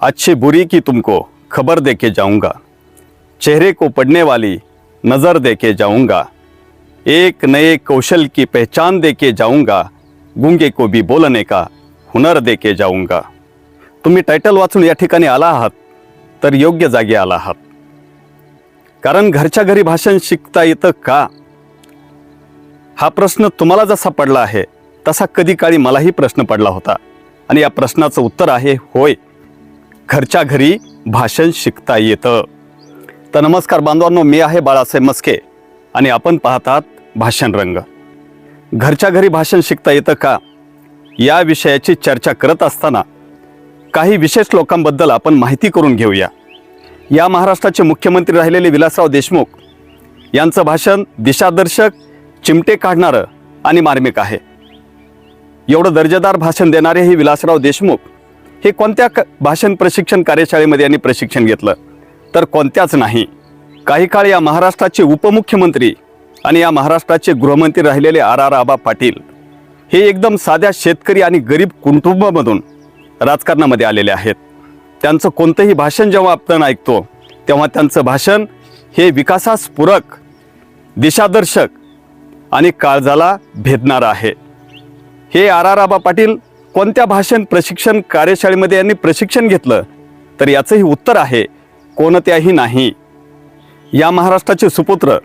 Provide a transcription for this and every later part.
अच्छी बुरी की तुमको खबर दे के जाऊंगा। चेहरे को पड़ने वाली नज़र दे के जाऊंगा। एक नए कौशल की पहचान दे के जाऊंगा। गुंगे को भी बोलने का हुनर दे के जाऊंगा। तुम्ही टायटल वाचून या ठिकाणी आला आहात तर योग्य जागी आला आहात. कारण घरच्या घरी भाषण शिकता येतं का? हा प्रश्न तुम्हाला जसा पडला आहे तसा कधी काळी मलाही प्रश्न पडला होता. आणि या प्रश्नाचं उत्तर आहे होय. घरच्या घरी भाषण शिकता येतं. तर नमस्कार बांधवांनो मी आहे बाळासाहेब मस्के आणि आपण पाहतात भाषण रंग. घरच्या घरी भाषण शिकता येतं का? या विषयाची चर्चा करत असताना काही विशेष लोकांबद्दल आपण माहिती करून घेऊया. या महाराष्ट्राचे मुख्यमंत्री राहिलेले विलासराव देशमुख यांचं भाषण दिशादर्शक चिमटे काढणारं आणि मार्मिक आहे. एवढं दर्जेदार भाषण देणारे हे विलासराव देशमुख हे कोणत्या क भाषण प्रशिक्षण कार्यशाळेमध्ये यांनी प्रशिक्षण घेतलं? तर कोणत्याच नाही. काही काळ या महाराष्ट्राचे उपमुख्यमंत्री आणि या महाराष्ट्राचे गृहमंत्री राहिलेले आर आर आबा पाटील हे एकदम साध्या शेतकरी आणि गरीब कुटुंबामधून राजकारणामध्ये आलेले आहेत. त्यांचं कोणतंही भाषण जेव्हा आपण ऐकतो तेव्हा त्यांचं भाषण हे विकासास पूरक दिशादर्शक आणि काळजाला भेदणारं आहे. हे आर आर आबा पाटील कोणत्या भाषण प्रशिक्षण कार्यशाळेमध्ये यांनी प्रशिक्षण घेतलं? तर याचंही उत्तर आहे कोणत्याही नाही. या महाराष्ट्राचे सुपुत्र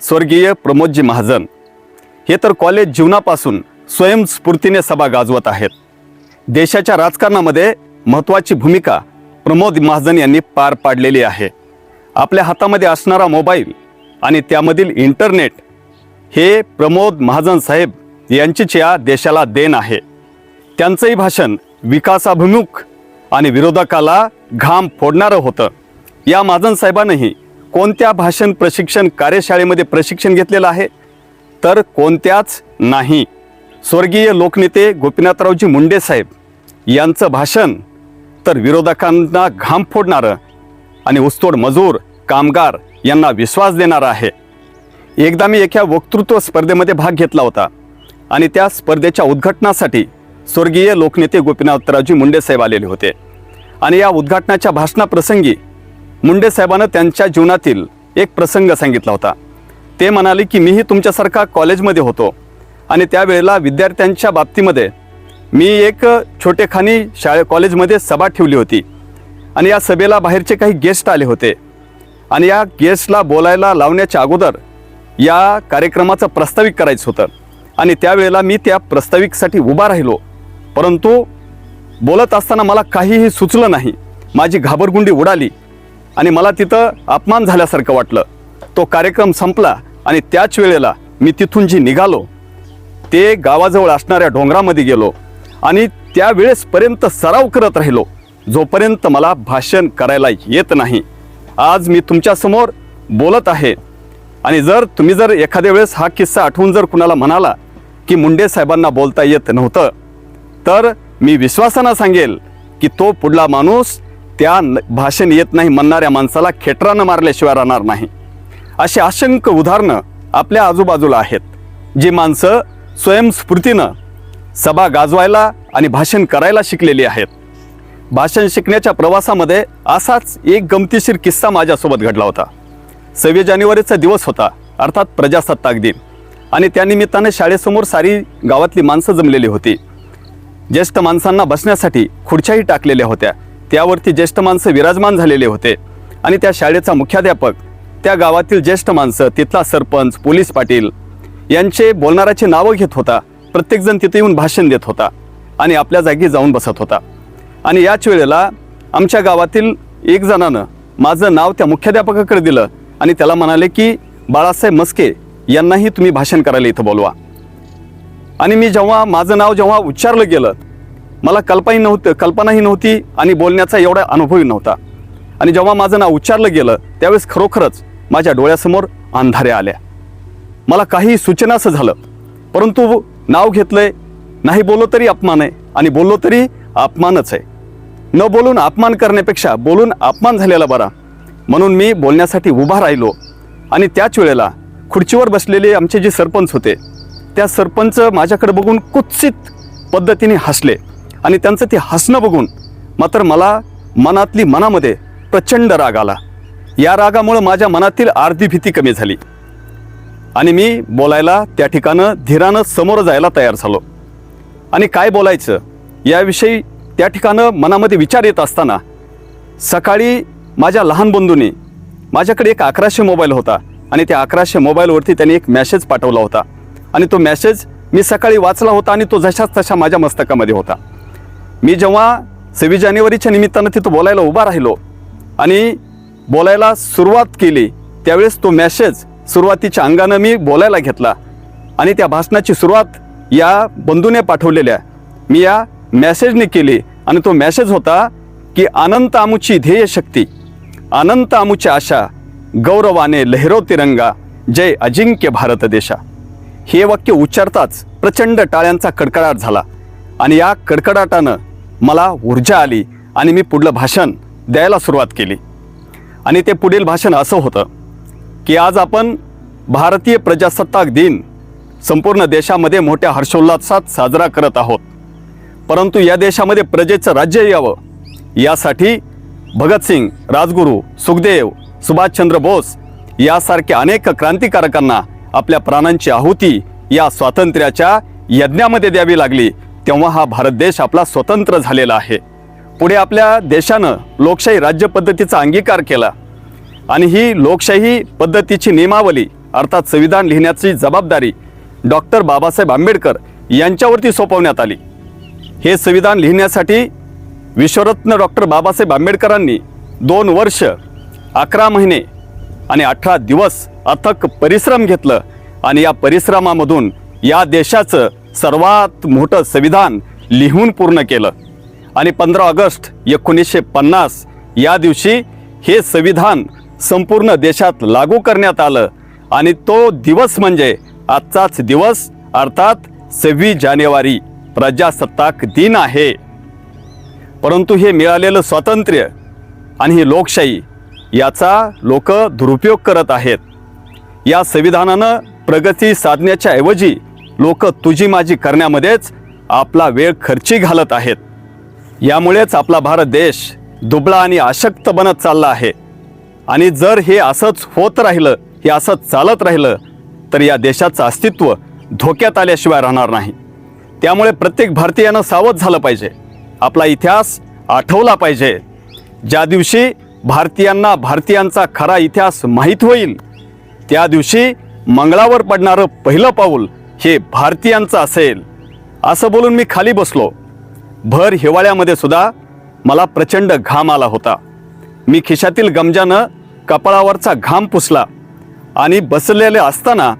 स्वर्गीय प्रमोदजी महाजन हे तर कॉलेज जीवनापासून स्वयंस्फूर्तीने सभा गाजवत आहेत. देशाच्या राजकारणामध्ये महत्त्वाची भूमिका प्रमोद महाजन यांनी पार पाडलेली आहे. आपल्या हातामध्ये असणारा मोबाईल आणि त्यामधील इंटरनेट हे प्रमोद महाजन साहेब यांचीच या देशाला देण आहे. त्यांचंही भाषण विकासाभिमुख आणि विरोधकाला घाम फोडणारं होतं. या महाजन साहेबांनीही कोणत्या भाषण प्रशिक्षण कार्यशाळेमध्ये प्रशिक्षण घेतलेलं आहे? तर कोणत्याच नाही. स्वर्गीय लोकनेते गोपीनाथरावजी मुंडे साहेब यांचं भाषण तर विरोधकांना घाम फोडणारं आणि ऊसतोड मजूर कामगार यांना विश्वास देणारं आहे. एकदा मी एका वक्तृत्व स्पर्धेमध्ये भाग घेतला होता आणि त्या स्पर्धेच्या उद्घाटनासाठी स्वर्गीय लोकनेते गोपीनाथरावजी मुंडे साहेब आलेले होते. आणि या उद्घाटनाच्या भाषणाप्रसंगी मुंडे साहेबानं त्यांच्या जीवनातील एक प्रसंग सांगितला होता. ते म्हणाले की मीही तुमच्यासारखा कॉलेजमध्ये होतो आणि त्यावेळेला विद्यार्थ्यांच्या बाबतीमध्ये मी एक छोटेखानी शाळे कॉलेजमध्ये सभा ठेवली होती आणि या सभेला बाहेरचे काही गेस्ट आले होते. आणि या गेस्टला बोलायला लावण्याच्या अगोदर या कार्यक्रमाचं प्रस्ताविक करायचं होतं. आणि त्यावेळेला मी त्या प्रस्ताविकसाठी उभा राहिलो परंतु बोलत असताना मला काहीही सुचलं नाही. माझी घाबरगुंडी उडाली आणि मला तिथं अपमान झाल्यासारखं वाटलं. तो कार्यक्रम संपला आणि त्याच वेळेला मी तिथून जी निघालो ते गावाजवळ असणाऱ्या डोंगरामध्ये गेलो आणि त्यावेळेसपर्यंत सराव करत राहिलो जोपर्यंत मला भाषण करायला येत नाही. आज मी तुमच्यासमोर बोलत आहे आणि जर तुम्ही जर एखाद्या वेळेस हा किस्सा आठवून जर कुणाला म्हणाला की मुंडे साहेबांना बोलता येत नव्हतं तर मी विश्वासानं सांगेल की तो पुढला माणूस त्या न- भाषण येत नाही म्हणणाऱ्या माणसाला खेटरानं मारल्याशिवाय राहणार नाही. अशी असंख्य उदाहरणं आपल्या आजूबाजूला आहेत जी माणसं स्वयंस्फूर्तीनं सभा गाजवायला आणि भाषण करायला शिकलेली आहेत. भाषण शिकण्याच्या प्रवासामध्ये असाच एक गमतीशीर किस्सा माझ्यासोबत घडला होता. सव्वीस जानेवारीचा दिवस होता अर्थात प्रजासत्ताक दिन. आणि त्यानिमित्ताने शाळेसमोर सारी गावातली माणसं जमलेली होती. ज्येष्ठ माणसांना बसण्यासाठी खुर्च्याही टाकलेल्या होत्या. त्यावरती ज्येष्ठ माणसं विराजमान झालेले होते. आणि त्या शाळेचा मुख्याध्यापक त्या गावातील ज्येष्ठ माणसं तिथला सरपंच पोलीस पाटील यांचे बोलणाऱ्याचे नावं घेत होता. प्रत्येकजण तिथे येऊन भाषण देत होता आणि आपल्या जागी जाऊन बसत होता. आणि याच वेळेला आमच्या गावातील एक जणानं माझं नाव त्या मुख्याध्यापकाकडे दिलं आणि त्याला म्हणाले की बाळासाहेब मस्के यांनाही तुम्ही भाषण करायला इथं बोलवा. आणि मी जेव्हा माझं नाव जेव्हा उच्चारलं गेलं मला कल्पनाही नव्हतं कल्पनाही नव्हती आणि बोलण्याचा एवढा अनुभवही नव्हता. आणि जेव्हा माझं नाव उच्चारलं गेलं त्यावेळेस खरोखरच माझ्या डोळ्यासमोर अंधाऱ्या आल्या. मला काही सूचनाचं झालं परंतु नाव घेतलंय नाही बोललो तरी अपमान आहे आणि बोललो तरी अपमानच आहे. न बोलून अपमान करण्यापेक्षा बोलून अपमान झालेला बरा. म्हणून मी बोलण्यासाठी उभा राहिलो आणि त्याच वेळेला खुर्चीवर बसलेले आमचे जे सरपंच होते त्या सरपंच माझ्याकडे बघून कुत्सित पद्धतीने हसले. आणि त्यांचं ते हसणं बघून मात्र मला मनातली मनामध्ये प्रचंड राग आला. या रागामुळं माझ्या मनातील अर्धी भीती कमी झाली. आणि मी बोलायला त्या ठिकाणं धीरानं समोर जायला तयार झालो. आणि काय बोलायचं याविषयी त्या ठिकाणं मनामध्ये विचार येत असताना सकाळी माझ्या लहान बंधूंनी माझ्याकडे एक अकराशे मोबाईल होता आणि त्या अकराशे मोबाईलवरती त्यांनी एक मॅसेज पाठवला होता. आणि तो मॅसेज मी सकाळी वाचला होता आणि तो जशाच तशा माझ्या मस्तकामध्ये होता. मी जेव्हा सव्वीस जानेवारीच्या निमित्तानं तिथं बोलायला उभा राहिलो आणि बोलायला सुरुवात केली त्यावेळेस तो मॅसेज सुरुवातीच्या अंगानं मी बोलायला घेतला आणि त्या भाषणाची सुरुवात या बंधूने पाठवलेल्या मी या मॅसेजने केली आणि तो मॅसेज होता की अनंत आमुची ध्येय शक्ती अनंत आमुची आशा गौरवाने लहरो तिरंगा जय अजिंक्य भारत देशा. हे वाक्य उच्चारताच प्रचंड टाळ्यांचा कडकडाट झाला आणि या कडकडाटानं मला ऊर्जा आली आणि मी पुढलं भाषण द्यायला सुरुवात केली. आणि ते पुढील भाषण असं होतं की आज आपण भारतीय प्रजासत्ताक दिन संपूर्ण देशामध्ये मोठ्या हर्षोल्लासात साजरा करत आहोत. परंतु या देशामध्ये प्रजेचं राज्य यावं यासाठी भगतसिंग राजगुरू सुखदेव सुभाषचंद्र बोस यासारख्या अनेक क्रांतिकारकांना आपल्या प्राणांची आहुती या स्वातंत्र्याच्या यज्ञामध्ये द्यावी लागली. तेव्हा हा भारत देश आपला स्वतंत्र झालेला आहे. पुढे आपल्या देशानं लोकशाही राज्य पद्धतीचा अंगीकार केला. आणि ही लोकशाही पद्धतीची नियमावली अर्थात संविधान लिहिण्याची जबाबदारी डॉक्टर बाबासाहेब आंबेडकर यांच्यावरती सोपवण्यात आली. हे संविधान लिहिण्यासाठी विश्वरत्न डॉक्टर बाबासाहेब आंबेडकरांनी दोन वर्ष अकरा महिने आणि अठरा दिवस अथक परिश्रम घेतलं आणि या परिश्रमामधून या देशाचं सर्वात मोठं संविधान लिहून पूर्ण केलं. आणि पंधरा ऑगस्ट एकोणीसशे पन्नास या दिवशी हे संविधान संपूर्ण देशात लागू करण्यात आलं. आणि तो दिवस म्हणजे आजचाच दिवस अर्थात सव्वीस जानेवारी प्रजासत्ताक दिन आहे. परंतु हे मिळालेलं स्वातंत्र्य आणि ही लोकशाही याचा लोक दुरुपयोग करत आहेत. या संविधानानं प्रगती साधण्याच्या ऐवजी लोक तुझी माझी करण्यामध्येच आपला वेळ खर्ची घालत आहेत. यामुळेच आपला भारत देश दुबळा आणि अशक्त बनत चालला आहे. आणि जर हे असंच होत राहिलं हे असंच चालत राहिलं तर या देशाचं अस्तित्व धोक्यात आल्याशिवाय राहणार नाही. त्यामुळे प्रत्येक भारतीयानं सावध झालं पाहिजे. आपला इतिहास आठवला पाहिजे. ज्या दिवशी भारतीयांना भारतीयांचा खरा इतिहास माहीत होईल त्या दिवशी मंगळावर पडणारं पहिलं पाऊल हे भारतीयांचं असेल असं बोलून मी खाली बसलो. भर हिवाळ्यामध्ये सुद्धा मला प्रचंड घाम आला होता. मी खिशातील गमजानं कपाळावरचा घाम पुसला आणि बसलेले असताना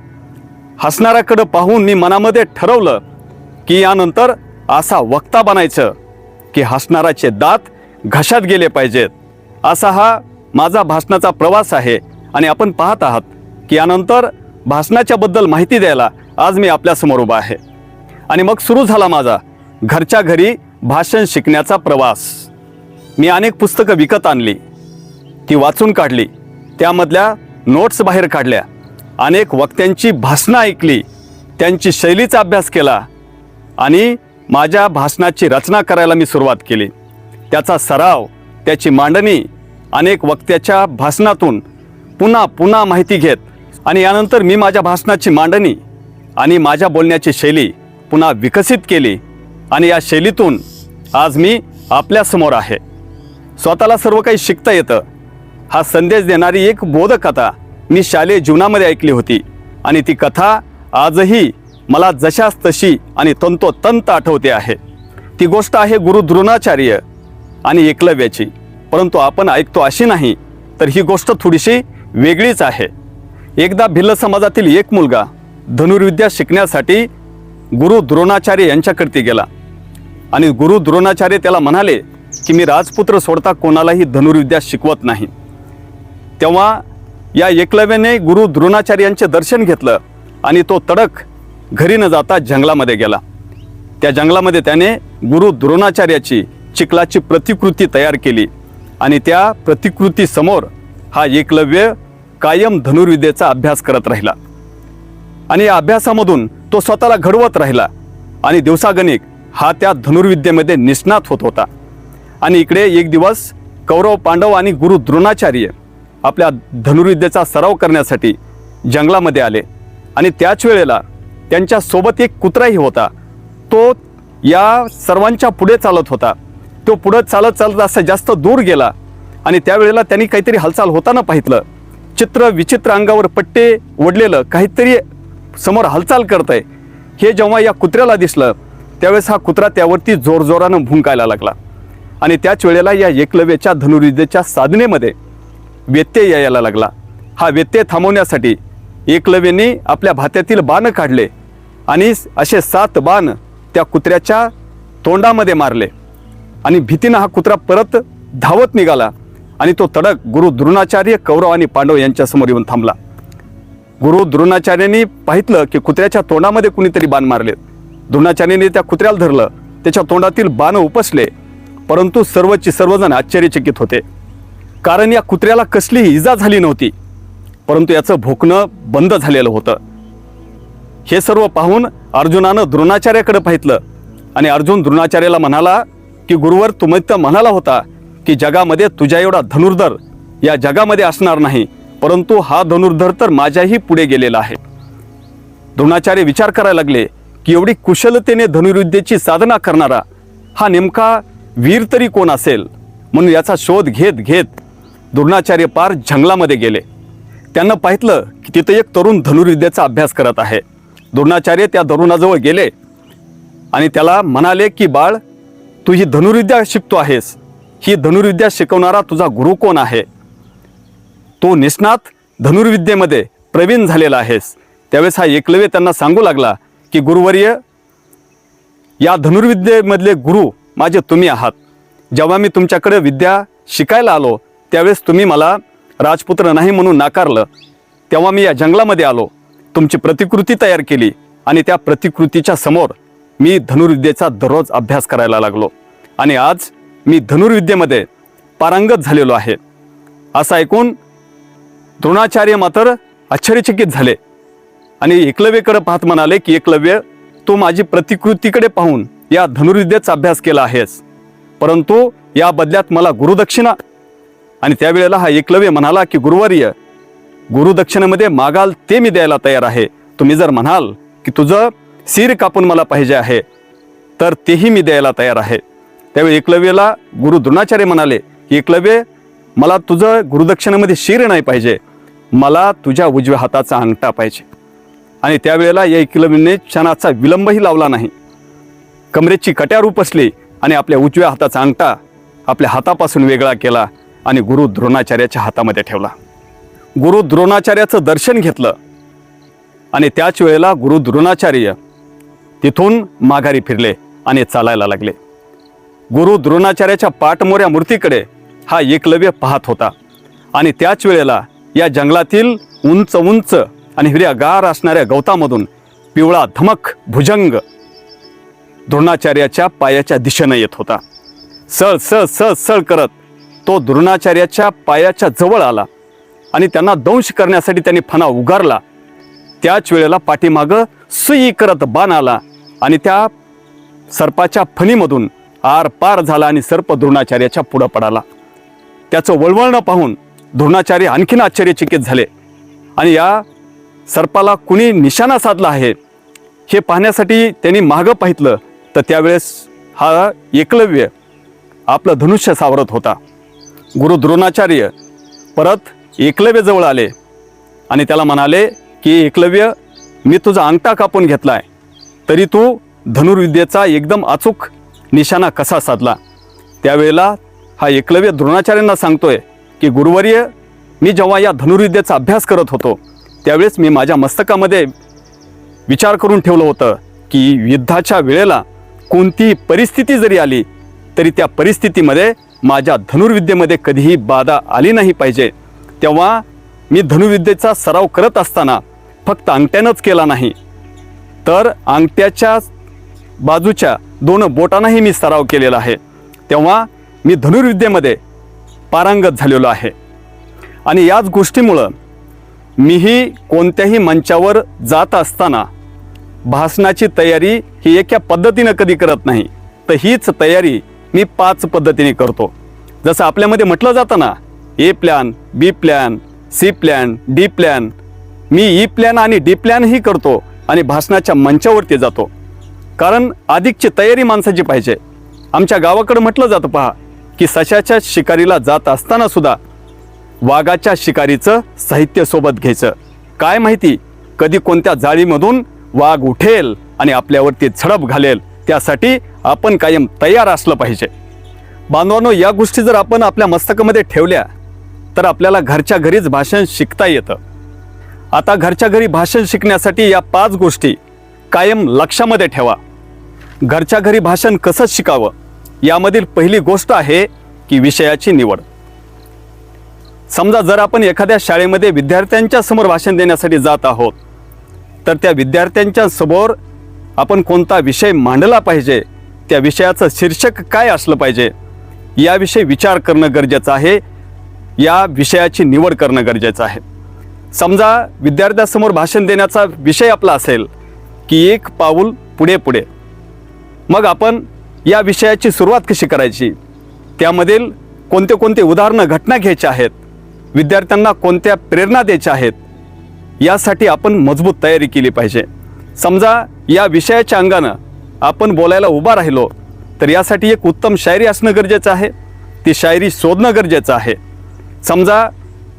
हसणाऱ्याकडं पाहून मी मनामध्ये ठरवलं की यानंतर असा वक्ता बनायचं की हसणाराचे दात घशात गेले पाहिजेत. असा हा माझा भाषणाचा प्रवास आहे आणि आपण पाहत आहात की यानंतर भाषणाच्या बद्दल माहिती द्यायला आज मी आपल्यासमोर उभा आहे. आणि मग सुरू झाला माझा घरच्या घरी भाषण शिकण्याचा प्रवास. मी अनेक पुस्तकं विकत आणली ती वाचून काढली त्यामधल्या नोट्स बाहेर काढल्या अनेक वक्त्यांची भाषणं ऐकली त्यांची शैलीचा अभ्यास केला आणि माझ्या भाषणाची रचना करायला मी सुरुवात केली. त्याचा सराव त्याची मांडणी अनेक वक्त्याच्या भाषणातून पुन्हा पुन्हा माहिती घेत आणि यानंतर मी माझ्या भाषणाची मांडणी आणि माझ्या बोलण्याची शैली पुन्हा विकसित केली आणि या शैलीतून आज मी आपल्यासमोर आहे. स्वतःला सर्व काही शिकता येतं. हा संदेश देणारी एक बोधकथा मी शालेय जीवनामध्ये ऐकली होती आणि ती कथा आजही मला जशास तशी आणि तंतोतंत आठवते आहे. ती गोष्ट आहे गुरु द्रोणाचार्य आणि एकलव्याची. परंतु आपण ऐकतो अशी नाही तर ही गोष्ट थोडीशी वेगळीच आहे. एकदा भिल्ल समाजातील एक मुलगा धनुर्विद्या शिकण्यासाठी गुरु द्रोणाचार्य यांच्याकडती गेला. आणि गुरु द्रोणाचार्य त्याला म्हणाले की मी राजपुत्र सोडता कोणालाही धनुर्विद्या शिकवत नाही. तेव्हा या एकलव्याने गुरु द्रोणाचार्यांचे दर्शन घेतलं आणि तो तडक घरी न जाता जंगलामध्ये गेला. त्या जंगलामध्ये त्याने गुरु द्रोणाचार्याची चिखलाची प्रतिकृती तयार केली आणि त्या प्रतिकृतीसमोर हा एकलव्य कायम धनुर्विद्येचा अभ्यास करत राहिला. आणि या अभ्यासामधून तो स्वतःला घडवत राहिला आणि दिवसागणिक हा त्या धनुर्विद्येमध्ये निष्णात होत होता. आणि इकडे एक दिवस कौरव पांडव आणि गुरु द्रोणाचार्य आपल्या धनुर्विद्येचा सराव करण्यासाठी जंगलामध्ये आले. आणि त्याच वेळेला त्यांच्यासोबत एक कुत्राही होता. तो या सर्वांच्या पुढे चालत होता. तो पुढं चालत चालत असं जास्त दूर गेला आणि त्यावेळेला त्यांनी काहीतरी हालचाल होताना पाहितलं. चित्र विचित्र अंगावर पट्टे ओढलेलं काहीतरी समोर हालचाल करत आहे हे जेव्हा या कुत्र्याला दिसलं त्यावेळेस हा कुत्रा त्यावरती जोरजोरानं भुंकायला लागला. आणि त्याच वेळेला या एकलव्याच्या धनुर्विद्येच्या साधनेमध्ये व्यत्यय यायला लागला. हा व्यत्यय थांबवण्यासाठी एकलव्याने आपल्या भात्यातील बाण काढले आणि असे सात बाण त्या कुत्र्याच्या तोंडामध्ये मारले. आणि भीतीनं हा कुत्रा परत धावत निघाला. आणि तो तडक गुरु द्रोणाचार्य कौरव आणि पांडव यांच्यासमोर येऊन थांबला. गुरु द्रोणाचार्यांनी पाहितलं की कुत्र्याच्या तोंडामध्ये कुणीतरी बाण मारले. द्रोणाचार्यांनी त्या कुत्र्याला धरलं त्याच्या तोंडातील बाण उपसले परंतु सर्वची सर्वजण आश्चर्यचकित होते. कारण या कुत्र्याला कसलीही इजा झाली नव्हती परंतु याचं भोकणं बंद झालेलं होतं. हे सर्व पाहून अर्जुनानं द्रोणाचार्याकडे पाहितलं आणि अर्जुन द्रोणाचार्याला म्हणाला की गुरुवर तुम्ही तर म्हणाला होता की जगामध्ये तुझ्या एवढा धनुर्धर या जगामध्ये असणार नाही परंतु हा धनुर्धर तर माझ्याही पुढे गेलेला आहे. द्रोणाचार्य विचार करायला लागले की एवढी कुशलतेने धनुर्विद्येची साधना करणारा हा नेमका वीर तरी कोण असेल? म्हणून याचा शोध घेत घेत द्रोणाचार्य पार जंगलामध्ये गेले. त्यांना पाहितलं की तिथं एक तरुण धनुर्विद्येचा अभ्यास करत आहे. द्रोणाचार्य त्या तरुणाजवळ गेले आणि त्याला म्हणाले की बाळ तू ही धनुर्विद्या शिकतो आहेस. ही धनुर्विद्या शिकवणारा तुझा गुरु कोण आहे? तू निष्णात धनुर्विद्येमध्ये प्रवीण झालेला आहेस. त्यावेळेस हा एकलव्य त्यांना सांगू लागला की गुरुवर्य या धनुर्विद्येमधले गुरु माझे तुम्ही आहात. जेव्हा मी तुमच्याकडे विद्या शिकायला आलो त्यावेळेस तुम्ही मला राजपुत्र नाही म्हणून नाकारलं. तेव्हा मी या जंगलामध्ये आलो. तुमची प्रतिकृती तयार केली आणि त्या प्रतिकृतीच्या समोर मी धनुर्विद्येचा दररोज अभ्यास करायला लागलो. आणि आज मी धनुर्विद्येमध्ये पारंगत झालेलो आहे. असं ऐकून द्रोणाचार्य मात्र आश्चर्यचकित झाले आणि एकलव्यकडे पाहत म्हणाले की एकलव्य तू माझी प्रतिकृतीकडे पाहून या धनुर्विद्येचा अभ्यास केला आहेस. परंतु या बदल्यात मला गुरुदक्षिणा. आणि त्यावेळेला हा एकलव्य म्हणाला की गुरुवर्य गुरुदक्षिणेमध्ये मागाल ते मी द्यायला तयार आहे. तुम्ही जर म्हणाल की तुझं सिर कापून मला पाहिजे आहे तर तेही मी द्यायला तयार आहे. त्यावेळी एकलव्यला गुरु द्रोणाचार्य म्हणाले की एकलव्य मला तुझं गुरुदक्षिणेमध्ये शिर नाही पाहिजे. मला तुझ्या उजव्या हाताचा अंगठा पाहिजे. आणि त्यावेळेला या एकलव्यने क्षणाचा विलंबही लावला नाही. कमरेची कट्यार उपसली आणि आपल्या उजव्या हाताचा अंगठा आपल्या हातापासून वेगळा केला आणि गुरु द्रोणाचार्याच्या हातामध्ये ठेवला. गुरु द्रोणाचार्याचं दर्शन घेतलं आणि त्याच वेळेला गुरु द्रोणाचार्य तिथून माघारी फिरले आणि चालायला लागले. गुरु द्रोणाचार्याच्या पाठमोऱ्या मूर्तीकडे हा एकलव्य पाहत होता. आणि त्याच वेळेला या जंगलातील उंच उंच आणि हिरव्यागार असणाऱ्या गवतामधून पिवळा धमक भुजंग द्रोणाचार्याच्या पायाच्या दिशेनं येत होता. सळ सळ सळ सळ करत तो द्रोणाचार्याच्या पायाच्या जवळ आला आणि त्यांना दंश करण्यासाठी त्यांनी फणा उगारला. त्याच वेळेला पाठीमागं सुई करत बाण आला आणि त्या सर्पाच्या फणीमधून आर पार झाला आणि सर्प द्रोणाचार्याच्या पुढं पडाला. त्याचं वळवळणं पाहून द्रोणाचार्य आणखीन आश्चर्यचकित झाले. आणि या सर्पाला कुणी निशाणा साधला आहे हे पाहण्यासाठी त्यांनी मागं पाहितलं तर त्यावेळेस हा एकलव्य आपलं धनुष्य सावरत होता. गुरु द्रोणाचार्य परत एकलव्यजवळ आले आणि त्याला म्हणाले की एकलव्य मी तुझा अंगठा कापून घेतला आहे तरी तू धनुर्विद्येचा एकदम अचूक निशाणा कसा साधला? त्यावेळेला हा एकलव्य द्रोणाचार्यांना सांगतोय की गुरुवर्य मी जेव्हा या धनुर्विद्येचा अभ्यास करत होतो त्यावेळेस मी माझ्या मस्तकामध्ये विचार करून ठेवलं होतं की युद्धाच्या वेळेला कोणतीही परिस्थिती जरी आली तरी त्या परिस्थितीमध्ये माझ्या धनुर्विद्येमध्ये कधीही बाधा आली नाही पाहिजे. तेव्हा मी धनुर्विद्येचा सराव करत असताना फक्त अंगठ्यानंच केला नाही. तर अंगठ्याच्या बाजूच्या दोन बोटांनाही मी सराव केलेला आहे. तेव्हा मी धनुर्विद्येमध्ये पारंगत झालेलो आहे. आणि याच गोष्टीमुळं मीही कोणत्याही मंचावर जात असताना भाषणाची तयारी ही एका पद्धतीनं कधी करत नाही. तर हीच तयारी मी पाच पद्धतीने करतो. जसं आपल्यामध्ये म्हटलं जातं ना A plan B plan C plan D plan. Me E plan आणि डी प्लॅनही करतो आणि भाषणाच्या मंचावरती जातो. कारण अधिकची तयारी माणसाची पाहिजे. आमच्या गावाकडं म्हटलं जातं पहा की सशाच्या शिकारीला जात असताना सुद्धा वाघाच्या शिकारीचं साहित्य सोबत घ्यायचं. काय माहिती कधी कोणत्या जाळीमधून वाघ उठेल आणि आपल्यावरती झडप घालेल त्यासाठी आपण कायम तयार असलं पाहिजे. बांधवांनो या गोष्टी जर आपण आपल्या मस्तकामध्ये ठेवल्या तर आपल्याला घरच्या घरीच भाषण शिकता येतं. आता घरच्या घरी भाषण शिकण्यासाठी या पाच गोष्टी कायम लक्षामध्ये ठेवा. घरच्या घरी भाषण कसं शिकावं? यामधील पहिली गोष्ट आहे की विषयाची निवड. समजा जर आपण एखाद्या शाळेमध्ये विद्यार्थ्यांच्या समोर भाषण देण्यासाठी जात आहोत तर त्या विद्यार्थ्यांच्या समोर आपण कोणता विषय मांडला पाहिजे त्या विषयाचं शीर्षक काय असलं पाहिजे याविषयी विचार करणं गरजेचं आहे या विषयाची निवड करणं गरजेचं आहे. समजा विद्यार्थ्यासमोर भाषण देण्याचा विषय आपला असेल की एक पाऊल पुढे पुढे. मग आपण या विषयाची सुरुवात कशी करायची? त्यामधील कोणते कोणते उदाहरणं घटना घ्यायच्या आहेत? विद्यार्थ्यांना कोणत्या प्रेरणा द्यायच्या आहेत? यासाठी आपण मजबूत तयारी केली पाहिजे. समजा या विषयाच्या अंगानं आपण बोलायला उभा राहिलो तर यासाठी एक उत्तम शायरी असणं गरजेचं आहे. ती शायरी शोधणं गरजेचं आहे. समजा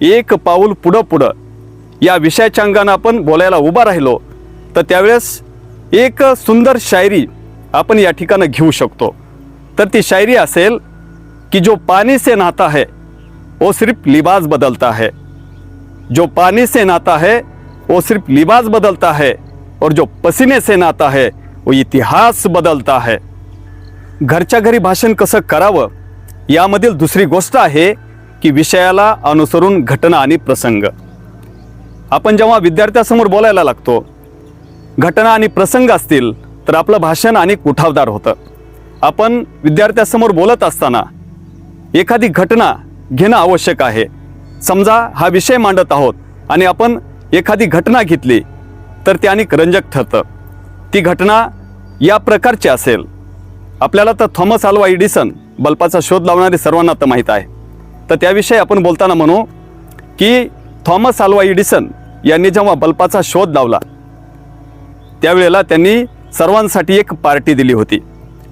एक पाऊल पुढं पुढं या विषयाच्या अंगानं आपण बोलायला उभा राहिलो तर त्यावेळेस एक सुंदर शायरी आपण या ठिकाणं घेऊ शकतो. तर ती शायरी असेल की जो पाणी से नाता है वो सिर्फ लिबास बदलता है जो पानी से नाता है वो सिर्फ लिबास बदलता है और जो पसीने से नाता है वो इतिहास बदलता है घरच्या घरी भाषण कसं करावं यामधील दुसरी गोष्ट आहे की विषयाला अनुसरून घटना आणि प्रसंग. आपण जेव्हा विद्यार्थ्यासमोर बोलायला लागतो घटना आणि प्रसंग असतील तर आपलं भाषण अनेक उठावदार होतं. आपण विद्यार्थ्यासमोर बोलत असताना एखादी घटना घेणं आवश्यक आहे. समजा हा विषय मांडत आहोत आणि आपण एखादी घटना घेतली तर ते अनेक रंजक ठरतं. ती घटना या प्रकारची असेल. आपल्याला तर थॉमस आल्वा एडिसन बल्पाचा शोध लावणारे सर्वांना तर माहीत आहे. तर त्याविषयी आपण बोलताना म्हणू की थॉमस आल्वा एडिसन यांनी जेव्हा बल्पाचा शोध लावला त्यावेळेला त्यांनी सर्वांसाठी एक पार्टी दिली होती.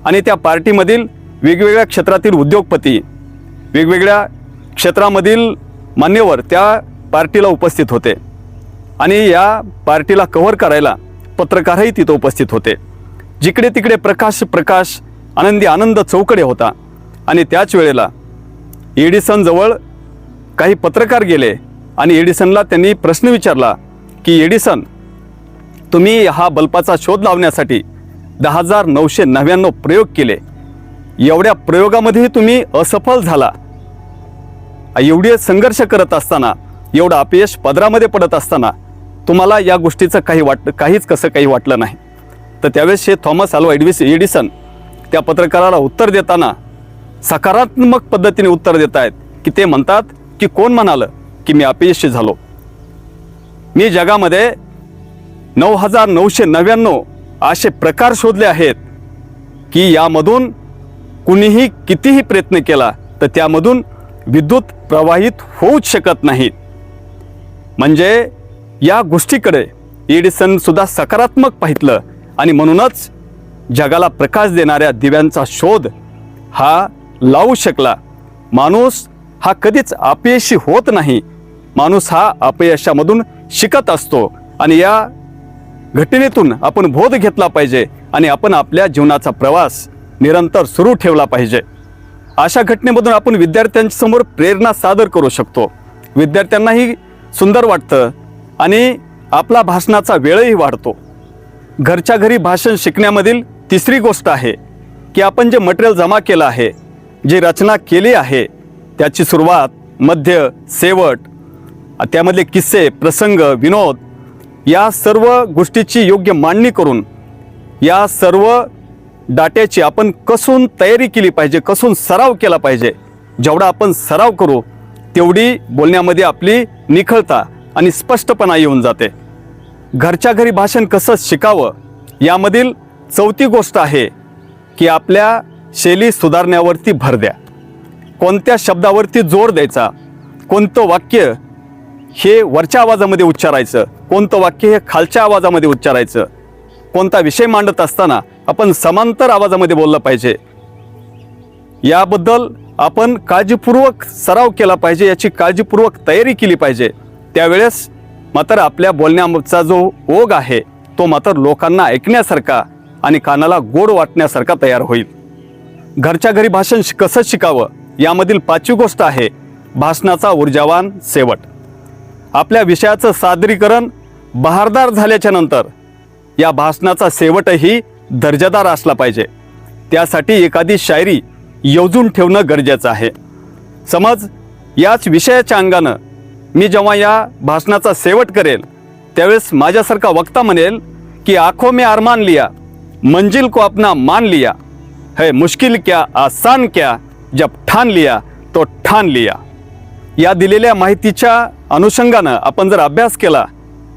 आणि त्या पार्टीमधील वेगवेगळ्या क्षेत्रातील उद्योगपती वेगवेगळ्या क्षेत्रामधील मान्यवर त्या पार्टीला उपस्थित होते. आणि या पार्टीला कव्हर करायला पत्रकारही तिथं उपस्थित होते. जिकडे तिकडे प्रकाश प्रकाश आनंदी आनंद चौकडे होता. आणि त्याच वेळेला एडिसनजवळ काही पत्रकार गेले आणि एडिसनला त्यांनी प्रश्न विचारला की एडिसन तुम्ही हा बल्बाचा शोध लावण्यासाठी दहा हजार नऊशे नव्याण्णव प्रयोग केले. एवढ्या प्रयोगामध्येही तुम्ही असफल झाला. एवढे संघर्ष करत असताना एवढं अपयश पदरामध्ये पडत असताना तुम्हाला या गोष्टीचं काही वाट काहीच कसं काही वाटलं नाही. तर त्यावेळेस हे थॉमस अल्वा एडविस एडिसन त्या पत्रकाराला उत्तर देताना सकारात्मक पद्धतीने उत्तर देत आहेत की ते म्हणतात की कोण म्हणालं की मी अपयशी झालो. मी जगामध्ये नऊ हजार नऊशे नव्याण्णव असे प्रकार शोधले आहेत की यामधून कुणीही कितीही प्रयत्न केला तर त्यामधून विद्युत प्रवाहित होऊच शकत नाहीत. म्हणजे या गोष्टीकडे एडिसनसुद्धा सकारात्मक पाहितलं आणि म्हणूनच जगाला प्रकाश देणाऱ्या दिव्यांचा शोध हा लावू शकला. माणूस हा कधीच अपयशी होत नाही. माणूस हा अपयशामधून शिकत असतो आणि या घटनेतून आपण बोध घेतला पाहिजे आणि आपण आपल्या जीवनाचा प्रवास निरंतर सुरू ठेवला पाहिजे. अशा घटनेमधून आपण विद्यार्थ्यांसमोर प्रेरणा सादर करू शकतो. विद्यार्थ्यांनाही सुंदर वाटतं आणि आपला भाषणाचा वेळही वाढतो. घरच्या घरी भाषण शिकण्यामधील तिसरी गोष्ट आहे की आपण जे मटेरियल जमा केलं आहे जी रचना केली आहे त्याची सुरुवात मध्य शेवट त्यामधले किस्से प्रसंग विनोद या सर्व गोष्टीची योग्य मांडणी करून या सर्व डाट्याची आपण कसून तयारी केली पाहिजे कसून सराव केला पाहिजे जेवढा आपण सराव करू तेवढी बोलण्यामध्ये आपली निखळता आणि स्पष्टपणा येऊन जाते. घरच्या घरी भाषण कसं शिकावं यामधील चौथी गोष्ट आहे की आपल्या शैली सुधारण्यावरती भर द्या. कोणत्या शब्दावरती जोर द्यायचा कोणतं वाक्य हे वरच्या आवाजामध्ये उच्चारायचं कोणतं वाक्य हे खालच्या आवाजामध्ये उच्चारायचं कोणता विषय मांडत असताना आपण समांतर आवाजामध्ये बोललं पाहिजे. याबद्दल आपण काळजीपूर्वक सराव केला पाहिजे याची काळजीपूर्वक तयारी केली पाहिजे. त्यावेळेस मात्र आपल्या बोलण्याचा जो ओघ आहे तो मात्र लोकांना ऐकण्यासारखा आणि कानाला गोड वाटण्यासारखा तयार होईल. घरच्या घरी भाषण कसं शिकावं यामधील पाचवी गोष्ट आहे भाषणाचा ऊर्जावान शेवट. आपल्या विषयाचं सादरीकरण बहारदार झाल्याच्यानंतर या भाषणाचा शेवटही दर्जादार असला पाहिजे. त्यासाठी एखादी शायरी योजून ठेवणं गरजेचं आहे. समज याच विषयाच्या अंगानं मी जेव्हा या भाषणाचा शेवट करेल त्यावेळेस माझ्यासारखा वक्ता म्हणेल की आखो में अरमान लिया मंजिल को अपना मान लिया है मुश्किल क्या आसान क्या जब ठान लिया तो ठान लिया. या दिलेल्या माहितीच्या अनुषंगानं आपण जर अभ्यास केला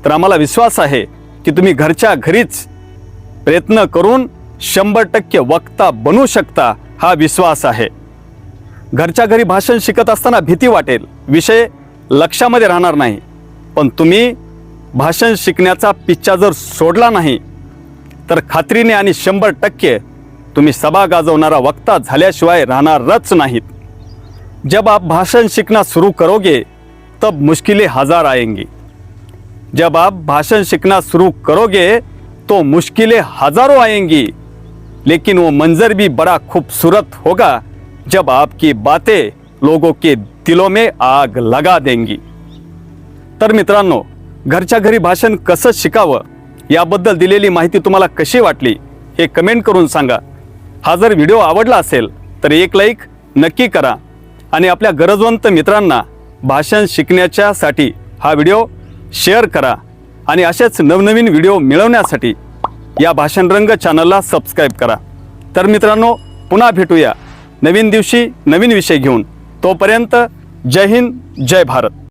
तर आम्हाला विश्वास आहे की तुम्ही घरच्या घरीच प्रयत्न करून शंभर टक्के वक्ता बनू शकता हा विश्वास आहे. घरच्या घरी भाषण शिकत असताना भीती वाटेल विषय लक्षामध्ये राहणार नाही. पण तुम्ही भाषण शिकण्याचा पिच्चा जर सोडला नाही तर खात्रीने आणि शंभर टक्के तुम्ही सभा गाजवणारा वक्ता झाल्याशिवाय राहणारच नाहीत. जब आप भाषण सीखना शुरू करोगे तब मुश्किलें हजार आएंगी। जब आप भाषण सीखना शुरू करोगे तो मुश्किलें हजारों आएंगी। लेकिन वो मंजर भी बड़ा खूबसूरत होगा जब आपकी बातें लोगों के दिलों में आग लगा देंगी। तर मित्रांनो घरच्या घरी भाषण कसं शिकावं याबद्दल दिलेली माहिती तुम्हाला कशी वाटली हे कमेंट करून सांगा. हा जर व्हिडिओ आवडला असेल तर एक लाईक नक्की करा. आणि आपल्या गरजवंत मित्रांना भाषण शिकण्याच्यासाठी हा व्हिडिओ शेअर करा आणि असेच नवनवीन व्हिडिओ मिळवण्यासाठी या भाषण रंग चॅनलला सबस्क्राईब करा. तर मित्रांनो पुन्हा भेटूया नवीन दिवशी नवीन विषय घेऊन. तोपर्यंत जय हिंद जय भारत.